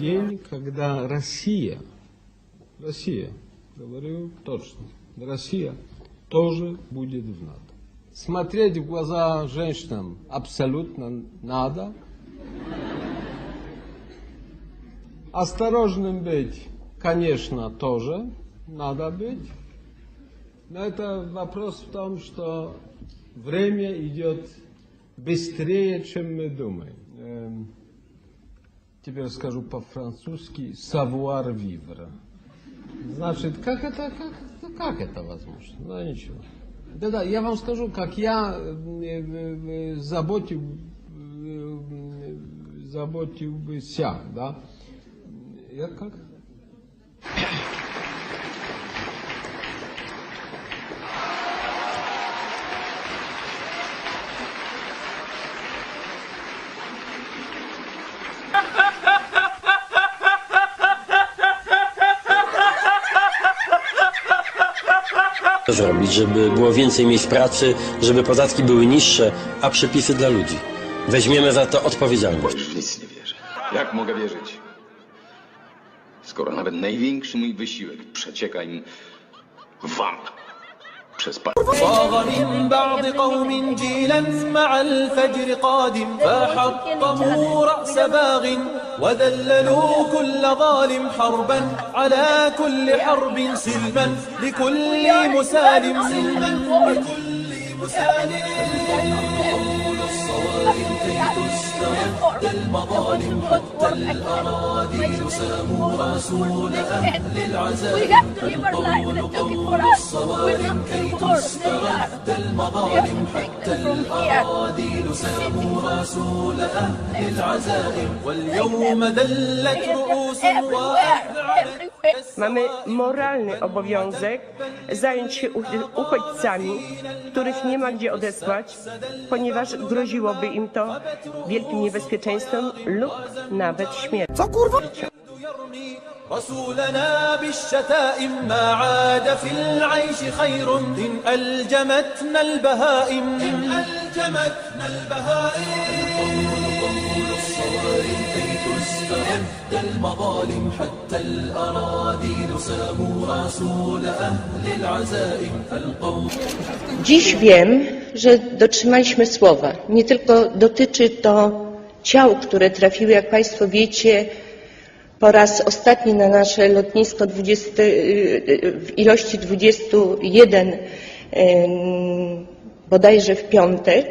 день, когда Россия, Россия, говорю точно, Россия тоже будет в НАТО. Смотреть в глаза женщинам абсолютно надо. Осторожным быть, конечно, тоже надо быть. Но это вопрос в том, что время идет быстрее, чем мы думаем. Теперь скажу по-французски savoir vivre. Значит, как это, как, как это возможно? Ну, ничего. Да-да, я вам скажу, как я заботил, э, э, заботился, да? Я как? Zrobić, żeby było więcej miejsc pracy, żeby podatki były niższe, a przepisy dla ludzi. Weźmiemy za to odpowiedzialność. Już nic nie wierzę. Jak mogę wierzyć? Skoro nawet największy mój wysiłek przecieka im wam przez. صاغ من بعض قوم جيلا مع الفجر قادم فحطموا رأس باغ وذللوا كل ظالم حربا على كل حرب سلما لكل مسالم سلما لكل مسالم الصوارم كي تسترد المظالم حتى الأراضي ساموا رسول أهل العزاء القول قول الصوارم كي تسترد المظالم حتى الأراضي ساموا رسول أهل العزائم واليوم دلت رؤوس وأذعنت Mamy moralny obowiązek zająć się u- uchodźcami, których nie ma gdzie odesłać, ponieważ groziłoby im to wielkim niebezpieczeństwem lub nawet śmiercią. يرمي رسولنا بالشتائم ما عاد في العيش خير إن ألجمتنا البهائم إن ألجمتنا البهائم الصوارم كي تسترد المظالم حتى الأراضي ساموا رسول أهل العزائم القوم Dziś wiem, że dotrzymaliśmy słowa. Nie tylko dotyczy to ciał, które trafiły, jak Państwo wiecie, po raz ostatni na nasze lotnisko 20, w ilości 21 em, bodajże w piątek,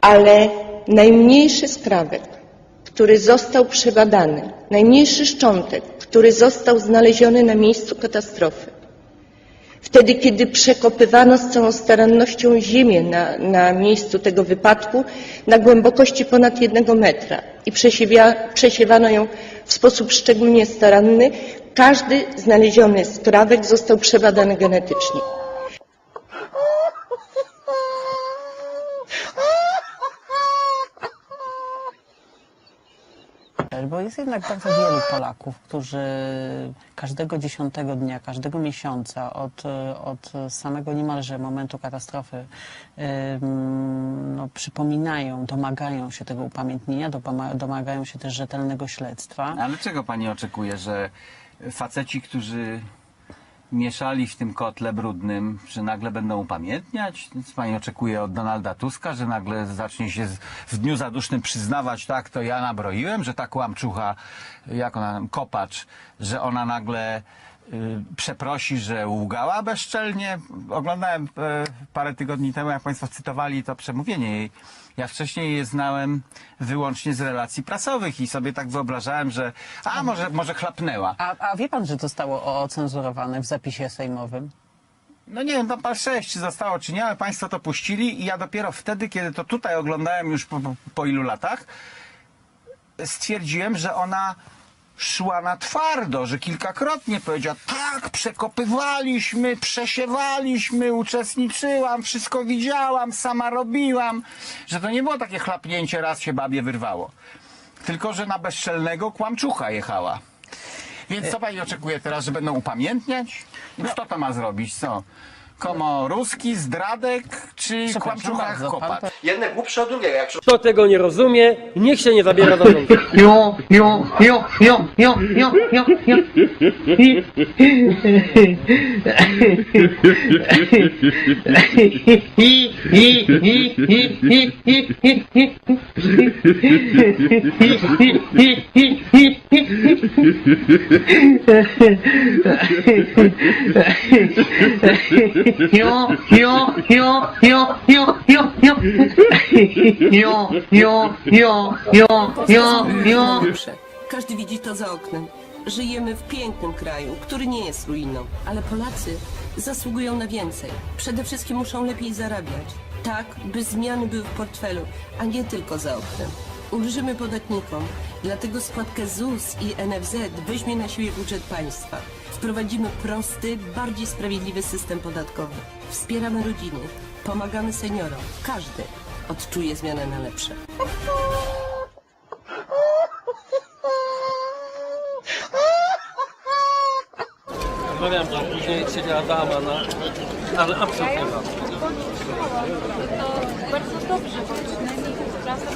ale najmniejszy skrawek, który został przebadany, najmniejszy szczątek, który został znaleziony na miejscu katastrofy, Wtedy, kiedy przekopywano z całą starannością ziemię na, na miejscu tego wypadku na głębokości ponad jednego metra i przesiewia, przesiewano ją w sposób szczególnie staranny, każdy znaleziony skrawek został przebadany genetycznie. Bo jest jednak bardzo wielu Polaków, którzy każdego dziesiątego dnia, każdego miesiąca, od, od samego niemalże momentu katastrofy, no, przypominają, domagają się tego upamiętnienia, domagają się też rzetelnego śledztwa. Ale czego pani oczekuje, że faceci, którzy mieszali w tym kotle brudnym, że nagle będą upamiętniać? Co pani oczekuje od Donalda Tuska, że nagle zacznie się w dniu zadusznym przyznawać, tak, to ja nabroiłem, że ta kłamczucha, jak ona, kopacz, że ona nagle przeprosi, że łgała bezczelnie. Oglądałem e, parę tygodni temu, jak państwo cytowali to przemówienie jej. Ja wcześniej je znałem wyłącznie z relacji prasowych i sobie tak wyobrażałem, że a może, może chlapnęła. A, a wie pan, że zostało ocenzurowane w zapisie sejmowym? No nie wiem, tam par 6 czy zostało czy nie, ale państwo to puścili i ja dopiero wtedy, kiedy to tutaj oglądałem już po, po, po ilu latach, stwierdziłem, że ona szła na twardo, że kilkakrotnie powiedziała, tak, przekopywaliśmy, przesiewaliśmy, uczestniczyłam, wszystko widziałam, sama robiłam, że to nie było takie chlapnięcie, raz się babie wyrwało. Tylko, że na bezczelnego kłamczucha jechała. Więc co pani oczekuje teraz, że będą upamiętniać? No kto to ma zrobić, co? Komo ruski, zdradek, czy Przepraszam kłamczuchach bardzo, pan kopat. to- Jedne głupsze od drugiego. Jak Kto tego nie rozumie, niech się nie zabiera za rząd. Jo, jo, jo, jo, jo, jo, jo, jo. Jo, jo, jo, jo, jo, jo, jo. Jo, jo, jo, jo, jo, jo. Każdy widzi to za oknem. Żyjemy w pięknym kraju, który nie jest ruiną, ale Polacy zasługują na więcej. Przede wszystkim muszą lepiej zarabiać. Tak, by zmiany były w portfelu, a nie tylko za oknem. Ulżymy podatnikom, dlatego składkę ZUS i NFZ weźmie na siebie budżet państwa. Wprowadzimy prosty, bardziej sprawiedliwy system podatkowy. Wspieramy rodziny, pomagamy seniorom. Każdy odczuje zmianę na lepsze. Rozmawiam, że później siedziała dama na... Ale absolutnie za. Bardzo dobrze, bo przynajmniej prasa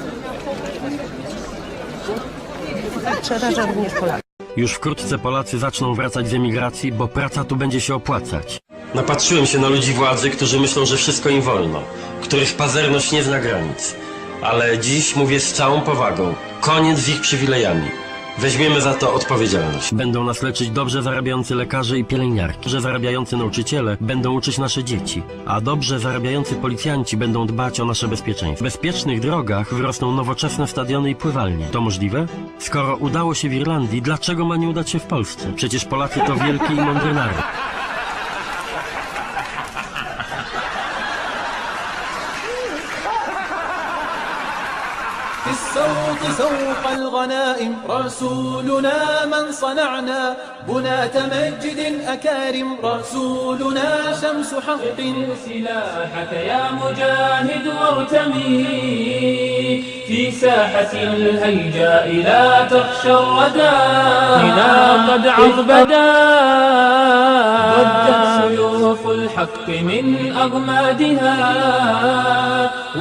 Przeraża również Polaków. Już wkrótce Polacy zaczną wracać z emigracji, bo praca tu będzie się opłacać. Napatrzyłem się na ludzi władzy, którzy myślą, że wszystko im wolno, których pazerność nie zna granic. Ale dziś mówię z całą powagą. Koniec z ich przywilejami. Weźmiemy za to odpowiedzialność. Będą nas leczyć dobrze zarabiający lekarze i pielęgniarki. Dobrze zarabiający nauczyciele będą uczyć nasze dzieci. A dobrze zarabiający policjanci będą dbać o nasze bezpieczeństwo. W bezpiecznych drogach wyrosną nowoczesne stadiony i pływalnie. To możliwe? Skoro udało się w Irlandii, dlaczego ma nie udać się w Polsce? Przecież Polacy to wielki i mądry naród. السوق سوق الغنائم. رسولنا من صنعنا. بناة مجد أكارم رسولنا شمس حق. سلاحك يا مجاهد وارتمي. في ساحة الهيجاء لا تخشى الردى. هنا قد عربدا ضجت سيوف الحق من أغمادها.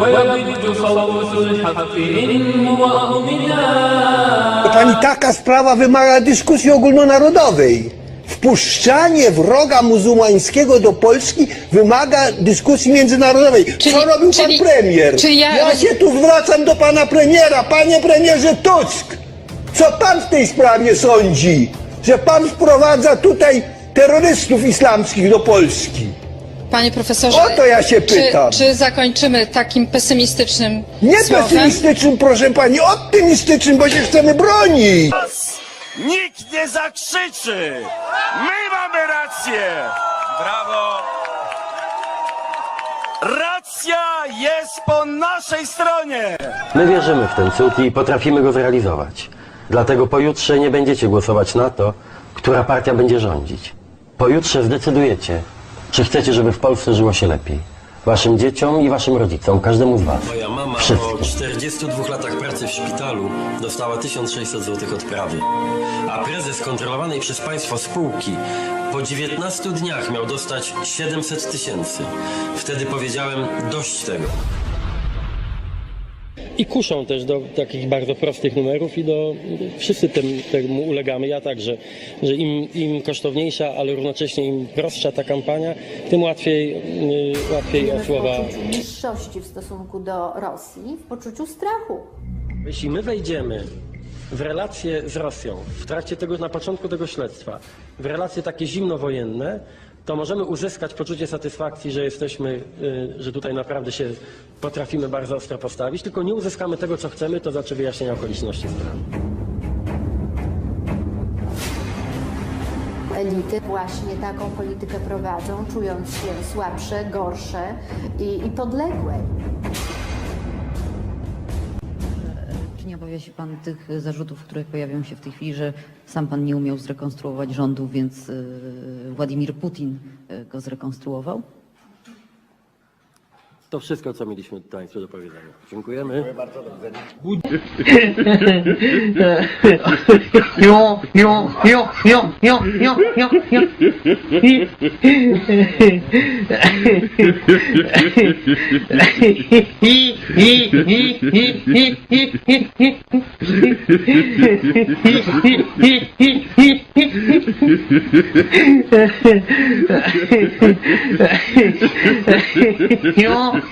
ويبج صوت الحق إن هو أمنا Pani, taka sprawa wymaga dyskusji ogólnonarodowej. Wpuszczanie wroga muzułmańskiego do Polski wymaga dyskusji międzynarodowej. Czyli- Co robił czyli- pan premier? czy ja- się tu zwracam do pana premiera. Panie premierze Tusk, co pan w tej sprawie sądzi? Że pan wprowadza tutaj terrorystów islamskich do Polski. Panie profesorze, O to ja się pytam. Czy, czy zakończymy takim pesymistycznym Nie słowem? pesymistycznym, proszę pani, optymistycznym, bo się chcemy bronić. Nikt nie zakrzyczy! My mamy rację! Brawo! Racja jest po naszej stronie! My wierzymy w ten cud i potrafimy go zrealizować. Dlatego pojutrze nie będziecie głosować na to, która partia będzie rządzić. Pojutrze zdecydujecie, czy chcecie, żeby w Polsce żyło się lepiej. Waszym dzieciom i waszym rodzicom, każdemu z was. Moja mama po 42 latach pracy w szpitalu dostała 1600 zł odprawy. A prezes kontrolowanej przez państwo spółki po 19 dniach miał dostać 700 tysięcy. Wtedy powiedziałem dość tego. I kuszą też do takich bardzo prostych numerów i do... Wszyscy tym, temu ulegamy, ja także, że im, im kosztowniejsza, ale równocześnie im prostsza ta kampania, tym łatwiej, y, łatwiej o słowa niższości w stosunku do Rosji, w poczuciu strachu. Jeśli my wejdziemy w relacje z Rosją w trakcie tego, na początku tego śledztwa, w relacje takie zimnowojenne, to możemy uzyskać poczucie satysfakcji, że jesteśmy, y, że tutaj naprawdę się potrafimy bardzo ostro postawić, tylko nie uzyskamy tego, co chcemy, to znaczy wyjaśnienia okoliczności sprawy. Elity właśnie taką politykę prowadzą, czując się słabsze, gorsze i, i podległe. Obawia się Pan tych zarzutów, które pojawią się w tej chwili, że sam Pan nie umiał zrekonstruować rządu, więc y, Władimir Putin y, go zrekonstruował? To wszystko, co mieliśmy Państwu do powiedzenia. Dziękujemy. Jo, jo, jo,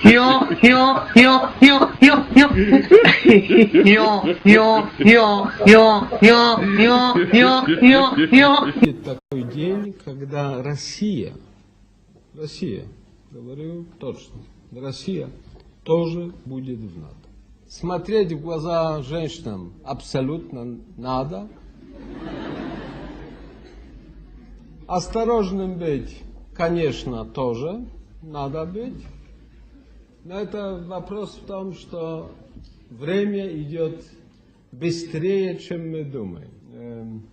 Йо, йо, йо, йо, йо, йо. Йо, йо, йо, йо, йо, йо, йо, йо, йо. Такой день, когда Россия, Россия, говорю точно, Россия тоже будет в НАТО. Смотреть в глаза женщинам абсолютно надо. Осторожным быть, конечно, тоже надо быть. Но это вопрос в том, что время идет быстрее, чем мы думаем. Эм,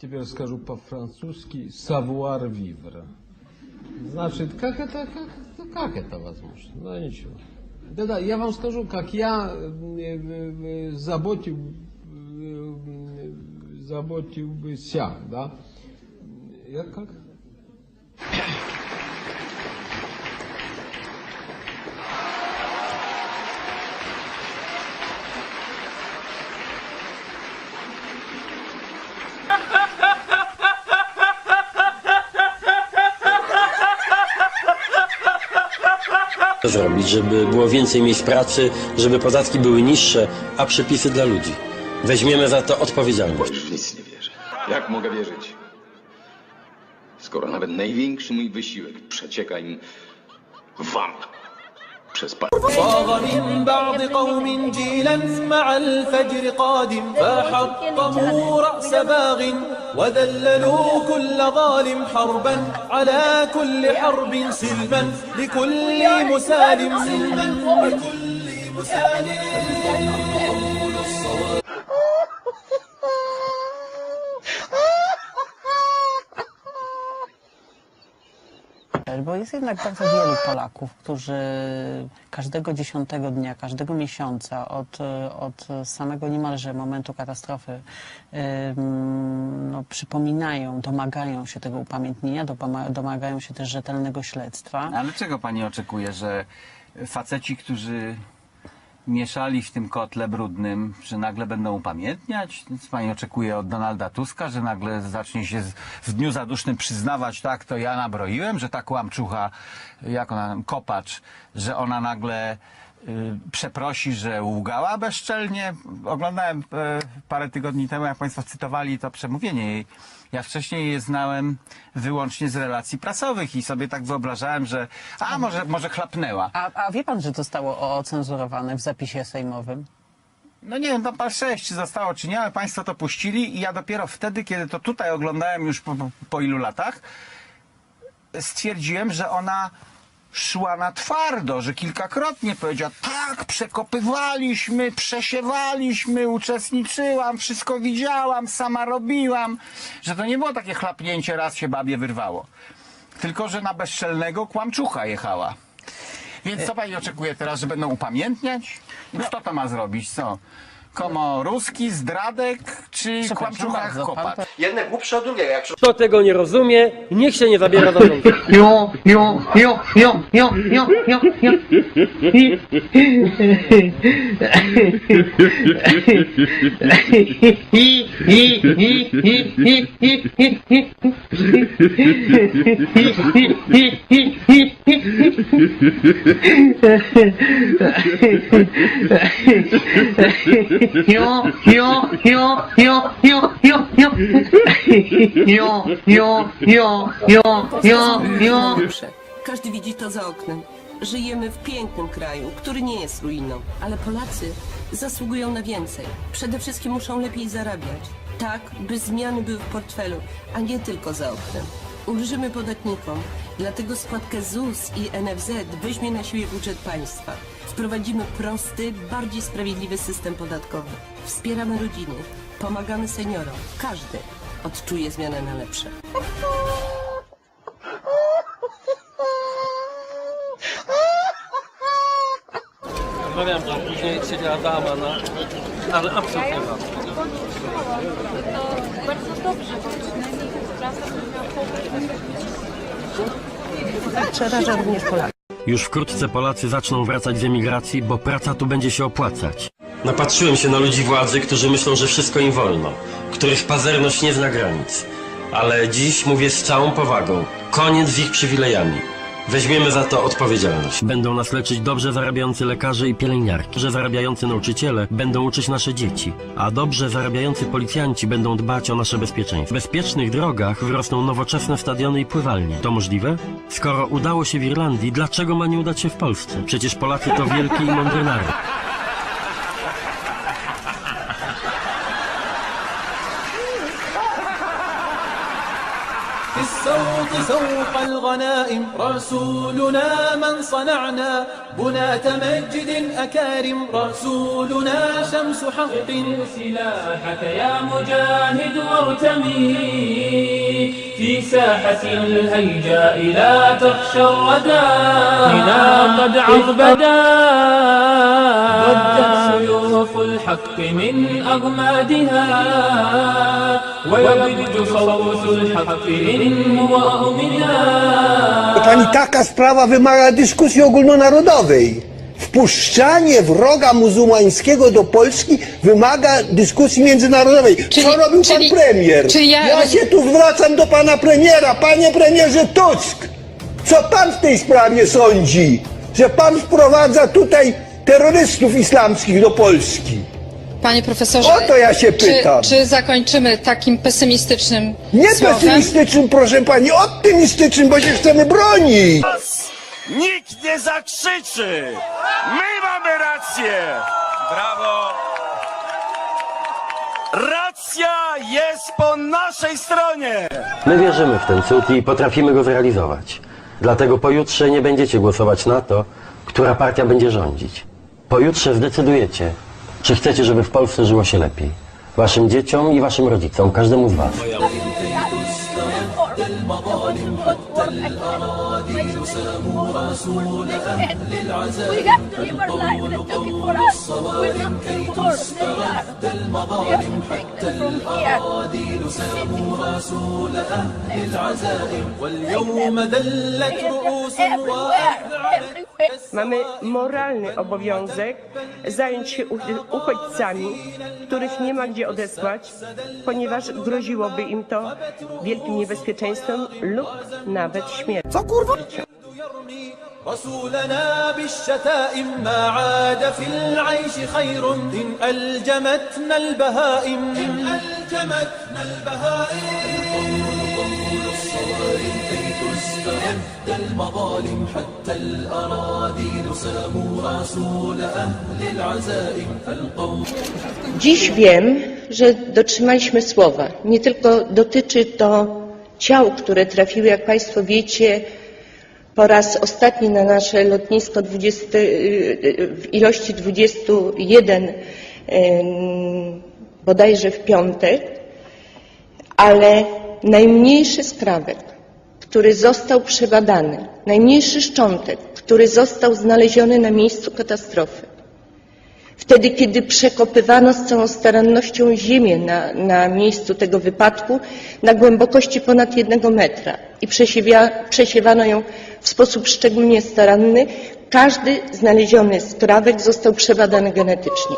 Теперь скажу по-французски savoir vivre. Значит, как это, как, это- как это возможно? Ну, ничего. Да-да, я вам скажу, как я э, э, заботил, э, э, заботился, да? Я как? zrobić, żeby było więcej miejsc pracy, żeby podatki były niższe, a przepisy dla ludzi? Weźmiemy za to odpowiedzialność. Już w nic nie wierzę. Jak mogę wierzyć? Skoro nawet największy mój wysiłek przecieka im wam przez palce. صاغ من بعض قوم جيلا مع الفجر قادم فحطموا رأس باغ وذللوا كل ظالم حربا على كل حرب سلما لكل مسالم. سلما لكل مسالم. Bo jest jednak bardzo wielu Polaków, którzy każdego dziesiątego dnia, każdego miesiąca, od, od samego niemalże momentu katastrofy, no, przypominają, domagają się tego upamiętnienia, domagają się też rzetelnego śledztwa. Ale czego pani oczekuje, że faceci, którzy mieszali w tym kotle brudnym, że nagle będą upamiętniać? Co pani oczekuje od Donalda Tuska, że nagle zacznie się z- w dniu zadusznym przyznawać, tak, to ja nabroiłem, że ta kłamczucha, jak ona, kopacz, że ona nagle y, przeprosi, że łgała bezczelnie. Oglądałem e, parę tygodni temu, jak państwo cytowali to przemówienie jej. Ja wcześniej je znałem wyłącznie z relacji prasowych i sobie tak wyobrażałem, że a może, może chlapnęła. A, a wie pan, że zostało ocenzurowane w zapisie sejmowym? No nie wiem, tam par 6 czy zostało czy nie, ale państwo to puścili i ja dopiero wtedy, kiedy to tutaj oglądałem już po, po, po ilu latach, stwierdziłem, że ona szła na twardo, że kilkakrotnie powiedziała, tak, przekopywaliśmy, przesiewaliśmy, uczestniczyłam, wszystko widziałam, sama robiłam, że to nie było takie chlapnięcie, raz się babie wyrwało. Tylko, że na bezczelnego kłamczucha jechała. Więc co pani oczekuje teraz, że będą upamiętniać? No, kto to ma zrobić, co? Komo ruski, zdradek, czy Przepraszam kłamczucha jak bardzo, pan kopacz? Jedne głupsze od drugiego. Jak Kto tego nie rozumie, niech się nie zabiera za rząd. Jo, jo, jo, jo, jo, jo, jo, jo. Jo, jo, jo, jo, jo, jo, jo. Jo, jo, jo, jo, jo, jo. Każdy widzi to za oknem. Żyjemy w pięknym kraju, który nie jest ruiną, ale Polacy zasługują na więcej. Przede wszystkim muszą lepiej zarabiać. Tak, by zmiany były w portfelu, a nie tylko za oknem. Ulżymy podatnikom, dlatego składkę ZUS i NFZ weźmie na siebie budżet państwa. Wprowadzimy prosty, bardziej sprawiedliwy system podatkowy. Wspieramy rodziny, pomagamy seniorom. Każdy odczuje zmianę na lepsze. Rozmawiałem, że później siedziała dama, no, ale absolutnie warto. Bardzo dobrze, bo przynajmniej klasa Przeraża również Polaków. Już wkrótce Polacy zaczną wracać z emigracji, bo praca tu będzie się opłacać. Napatrzyłem się na ludzi władzy, którzy myślą, że wszystko im wolno, których pazerność nie zna granic. Ale dziś mówię z całą powagą. Koniec z ich przywilejami. Weźmiemy za to odpowiedzialność. Będą nas leczyć dobrze zarabiający lekarze i pielęgniarki. Dobrze zarabiający nauczyciele będą uczyć nasze dzieci. A dobrze zarabiający policjanci będą dbać o nasze bezpieczeństwo. W bezpiecznych drogach wyrosną nowoczesne stadiony i pływalnie. To możliwe? Skoro udało się w Irlandii, dlaczego ma nie udać się w Polsce? Przecież Polacy to wielki i mądry naród. سوق الغنائم. رسولنا من صنعنا. بناة مجد أكارم رسولنا شمس حق. سلاحك يا مجاهد وارتمي. في ساحة الهيجاء لا تخشى الردى. هنا قد عربدا ضجت سيوف الحق من أغمادها. ويبج صوت الحق إن هو منها Pani, taka sprawa wymaga dyskusji ogólnonarodowej. Wpuszczanie wroga muzułmańskiego do Polski wymaga dyskusji międzynarodowej. Co robił czyli- pan premier? czy ja- ja się tu zwracam do pana premiera. Panie premierze Tusk, co pan w tej sprawie sądzi? Że pan wprowadza tutaj terrorystów islamskich do Polski. Panie profesorze, O to ja się pytam. Czy, czy zakończymy takim pesymistycznym Nie słowem? pesymistycznym, proszę pani, optymistycznym, bo się chcemy bronić. Nikt nie zakrzyczy! My mamy rację! Brawo! Racja jest po naszej stronie! My wierzymy w ten cud i potrafimy go zrealizować. Dlatego pojutrze nie będziecie głosować na to, która partia będzie rządzić. Pojutrze zdecydujecie, czy chcecie, żeby w Polsce żyło się lepiej. Waszym dzieciom i waszym rodzicom, każdemu z was. واليوم دلت رؤوس Mamy moralny obowiązek zająć się u- uchodźcami, których nie ma gdzie odesłać, ponieważ groziłoby im to wielkim niebezpieczeństwem lub nawet śmiercią. Co kurwa? رسولنا بالشتائم ما عاد في العيش خير إن ألجمتنا البهائم. إن ألجمتنا البهائم. تسترد المظالم حتى الأراضي ساموا رسول أهل العزائم. القوم Dziś wiem, że dotrzymaliśmy słowa. Nie tylko dotyczy to ciał, które trafiły, jak Państwo wiecie, po raz ostatni na nasze lotnisko 20, w ilości 21 em, bodajże w piątek, ale najmniejszy skrawek, który został przebadany, najmniejszy szczątek, który został znaleziony na miejscu katastrofy, Wtedy, kiedy przekopywano z całą starannością ziemię na, na miejscu tego wypadku na głębokości ponad jednego metra i przesiewia, przesiewano ją w sposób szczególnie staranny, każdy znaleziony skrawek został przebadany genetycznie.